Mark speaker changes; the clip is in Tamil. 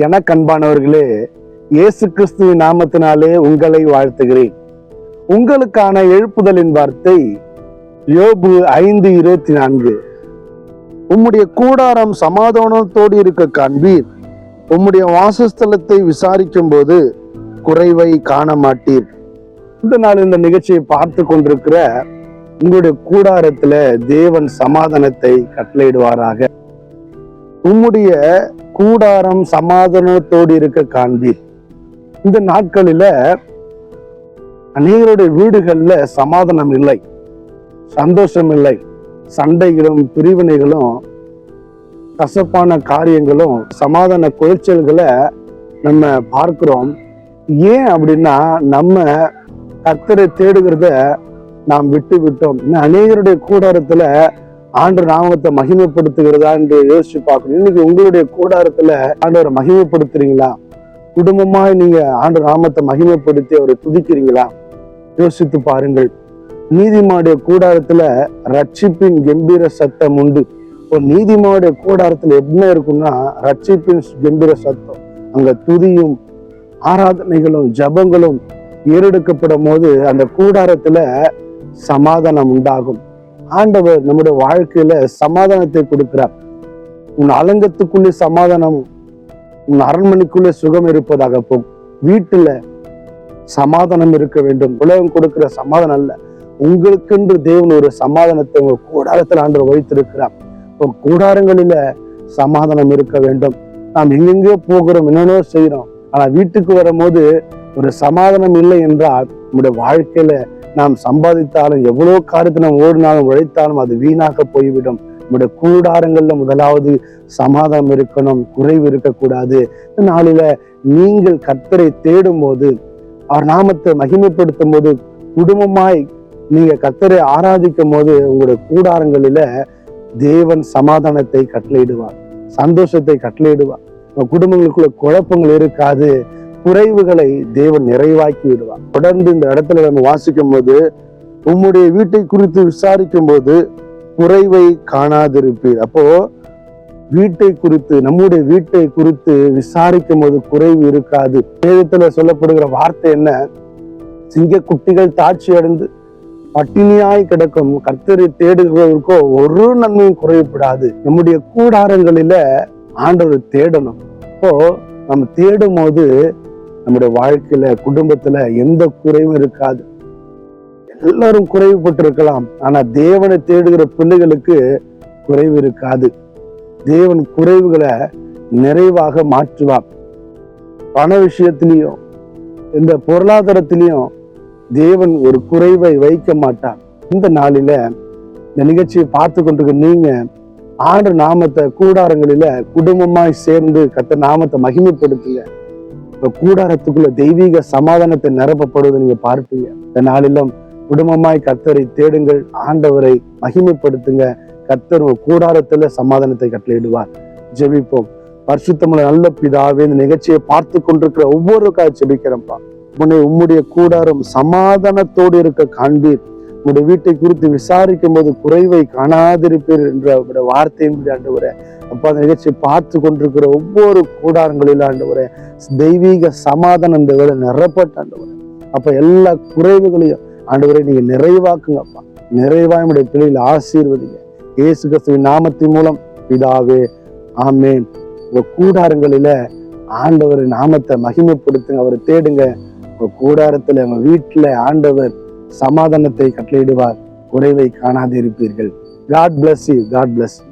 Speaker 1: என கண்பானவர்களே இயேசு கிறிஸ்துவின் நாமத்தினாலே உங்களை வாழ்த்துகிறேன். உங்களுக்கான எழுப்புதலின் வார்த்தை யோபு ஐந்து இருபத்தி நான்கு. உம்முடைய கூடாரம் சமாதானத்தோடு இருக்க காண்பீர். உம்முடைய வாசஸ்தலத்தை விசாரிக்கும் போது குறைவை காண மாட்டீர் இந்த நாள் இந்த நிகழ்ச்சியை பார்த்து கொண்டிருக்கிற உங்களுடைய கூடாரத்துல தேவன் சமாதானத்தை கட்டளையிடுவாராக. உம்முடைய கூடாரம் சமாதானத்தோடு இருக்க காண்பீர். இந்த நாட்களில அநேகருடைய வீடுகள்ல சமாதானம் இல்லை. சந்தோஷம் இல்லை. சண்டைகளும் பிரிவினைகளும் கசப்பான காரியங்களும் சமாதான குறைச்சல்களை நம்ம பார்க்கிறோம். ஏன் அப்படின்னா நம்ம கத்தரை தேடுகிறத நாம் விட்டு விட்டோம் அநேகருடைய கூடாரத்துல ஆண்டு நாமத்தை மகிமைப்படுத்துகிறதா என்று யோசிச்சு பார்க்கணும். இன்னைக்கு உங்களுடைய கூடாரத்துல ஆண்டவரை மகிமைப்படுத்துறீங்களா? குடும்பமாய் நீங்க ஆண்டு நாமத்தை மகிமைப்படுத்தி அவரை துதிக்கிறீங்களா? யோசித்து பாருங்கள். நீதிமாவுடைய கூடாரத்துல ரட்சிப்பின் கம்பீர சத்தம் உண்டு. ஒரு நீதிமாவுடைய கூடாரத்துல என்ன இருக்கும்னா ரட்சிப்பின் கம்பீர சத்தம். அங்க துதியும் ஆராதனைகளும் ஜபங்களும் ஏறெடுக்கப்படும் போது அந்த கூடாரத்துல சமாதானம் உண்டாகும். ஆண்டவர் நம்முடைய வாழ்க்கையில சமாதானத்தை கொடுக்கிறார். உன் அலங்கத்துக்குள்ளே சமாதானம் உன் அரண்மனைக்குள்ளே சுகம் இருப்பதாக போகும். வீட்டுல சமாதானம் இருக்க வேண்டும். உலகம் கொடுக்கிற சமாதானம் அல்ல. உங்களுக்கென்று தேவன் ஒரு சமாதானத்தை உங்க கூடாரத்தில் ஆண்டவர் வைத்திருக்கிறார். உங்க கூடாரங்களில சமாதானம் இருக்க வேண்டும். நாம் எங்கெங்கோ போகிறோம் என்னென்னோ செய்யறோம் ஆனா வீட்டுக்கு வரும்போது ஒரு சமாதானம் இல்லை என்றால் நம்முடைய வாழ்க்கையில நாம் சம்பாதித்தாலும் எவ்வளவு காரியத்தை நாம் ஓடினாலும் உழைத்தாலும் அது வீணாக போய்விடும். நம்முடைய கூடாரங்கள்ல முதலாவது சமாதானம் இருக்கணும் குறைவு இருக்கக்கூடாது. இந்த நாளில நீங்கள் கர்த்தரை தேடும் போது அவர் நாமத்தை மகிமைப்படுத்தும் போது குடும்பமாய் நீங்க கர்த்தரை ஆராதிக்கும் போது உங்களுடைய கூடாரங்களில தேவன் சமாதானத்தை கட்டளையிடுவார் சந்தோஷத்தை கட்டளையிடுவார். குடும்பங்களுக்குள்ள குழப்பங்கள் இருக்காது. குறைவுகளை தேவன் நிறைவாக்கி விடுவார். தொடர்ந்து இந்த இடத்துல நம்ம வாசிக்கும் போது உம்முடைய வீட்டை குறித்து விசாரிக்கும் போது குறைவை காணாதிருப்பீர். அப்போ வீட்டை குறித்து நம்முடைய வீட்டை குறித்து விசாரிக்கும் போது குறைவு இருக்காது. வேதத்துல சொல்லப்படுகிற வார்த்தை என்ன? சிங்க குட்டிகள் தாட்சி அடைந்து பட்டினியாய் கிடக்கும். கர்த்தரை தேடுகிறவருக்கோ ஒரு நன்மையும் குறைவுபடாது. நம்முடைய கூடாரங்களில ஆண்டவர் தேடணும். இப்போ நம்ம தேடும் போது நம்முடைய வாழ்க்கையில குடும்பத்துல எந்த குறைவும் இருக்காது. எல்லாரும் குறைவுபட்டிருக்கலாம். ஆனா தேவனை தேடுகிற பிள்ளைகளுக்கு குறைவு இருக்காது. தேவன் குறைவுகளை நிறைவாக மாற்றுவான் பண விஷயத்திலையும் இந்த பொருளாதாரத்திலையும் தேவன் ஒரு குறைவை வைக்க மாட்டான் இந்த நாளில இந்த நிகழ்ச்சியை பார்த்து கொண்டிருக்க நீங்க ஆண்டு நாமத்தை கூடாரங்களில குடும்பமாய் சேர்ந்து கத்த நாமத்தை மகிமைப்படுத்துங்க. கூடாரத்துக்குள்ள தெய்வீக சமாதானத்தை நிரப்பப்படுவதை நீங்க பார்ப்பீங்க. இந்த நாளிலும் குடும்பமாய் கத்தரை தேடுங்கள் ஆண்டவரை மகிமைப்படுத்துங்க. கத்தர் கூடாரத்துல சமாதானத்தை கட்டளையிடுவார். ஜெபிப்போம். பரிசுத்தமுள்ள நல்ல பிதாவே இந்த நிகழ்ச்சியை பார்த்து கொண்டிருக்கிற ஒவ்வொருக்காக ஜெபிக்கிறப்பா ஜெபிக்கிறேன்ப்பா. உன்னை உம்முடைய கூடாரம் சமாதானத்தோடு இருக்க காண்பீர். உங்களுடைய வீட்டை குறித்து விசாரிக்கும் போது குறைவை காணாதிருப்பீர் என்ற வார்த்தையின்படி ஆண்டவரே அப்பா அந்த நிகழ்ச்சியை பார்த்து கொண்டிருக்கிற ஒவ்வொரு கூடாரங்களிலும் ஆண்டவரே தெய்வீக சமாதானம் இந்த வேலை நிரப்பட்ட ஆண்டவரே. அப்ப எல்லா குறைவுகளையும் ஆண்டவரை நீங்க நிறைவாக்குங்கப்பா நிறைவா என்னுடைய பிள்ளையில் ஆசீர்வதிங்க. இயேசு கிறிஸ்துவின் நாமத்தின் மூலம் பிதாவே ஆமேன். உங்க கூடாரங்களில ஆண்டவர் நாமத்தை மகிமைப்படுத்துங்க அவரை தேடுங்க. உங்க கூடாரத்துல உங்க வீட்டுல ஆண்டவர் சமாதானத்தை கட்டளையிடுவார். குறைவை காணாதிருப்பீர்கள். God bless you God bless you